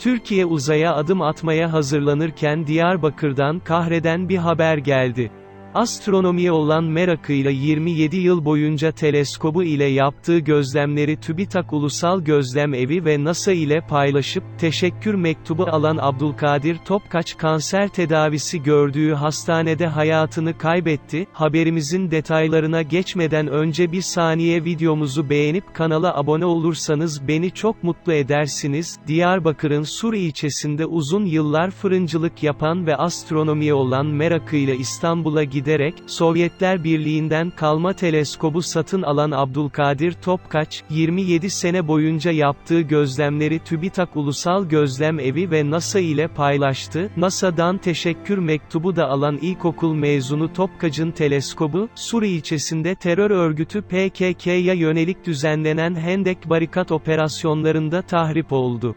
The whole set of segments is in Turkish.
Türkiye uzaya adım atmaya hazırlanırken Diyarbakır'dan kahreden bir haber geldi. Astronomiye olan merakıyla 27 yıl boyunca teleskobu ile yaptığı gözlemleri TÜBİTAK Ulusal Gözlem Evi ve NASA ile paylaşıp, teşekkür mektubu alan Abdülkadir Topkaç kanser tedavisi gördüğü hastanede hayatını kaybetti. Haberimizin detaylarına geçmeden önce bir saniye videomuzu beğenip kanala abone olursanız beni çok mutlu edersiniz. Diyarbakır'ın Sur ilçesinde uzun yıllar fırıncılık yapan ve astronomiye olan merakıyla İstanbul'a giderek, Sovyetler Birliği'nden kalma teleskobu satın alan Abdülkadir Topkaç, 27 sene boyunca yaptığı gözlemleri TÜBİTAK Ulusal Gözlem Evi ve NASA ile paylaştı. NASA'dan teşekkür mektubu da alan ilkokul mezunu Topkaç'ın teleskobu, Sur ilçesinde terör örgütü PKK'ya yönelik düzenlenen Hendek barikat operasyonlarında tahrip oldu.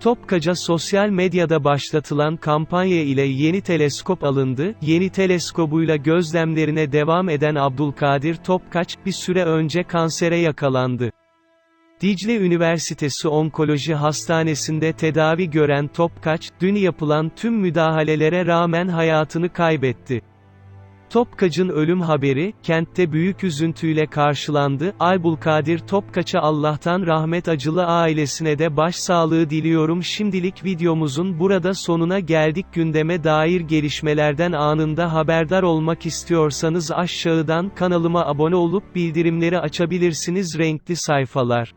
Topkaca sosyal medyada başlatılan kampanya ile yeni teleskop alındı, yeni teleskobuyla gözlemlerine devam eden Abdülkadir Topkaç, bir süre önce kansere yakalandı. Dicle Üniversitesi Onkoloji Hastanesi'nde tedavi gören Topkaç, dün yapılan tüm müdahalelere rağmen hayatını kaybetti. Topkaç'ın ölüm haberi, kentte büyük üzüntüyle karşılandı. Aybulkadir Topkaç'a Allah'tan rahmet acılı ailesine de başsağlığı diliyorum. Şimdilik videomuzun burada sonuna geldik. Gündeme dair gelişmelerden anında haberdar olmak istiyorsanız aşağıdan kanalıma abone olup bildirimleri açabilirsiniz. Renkli sayfalar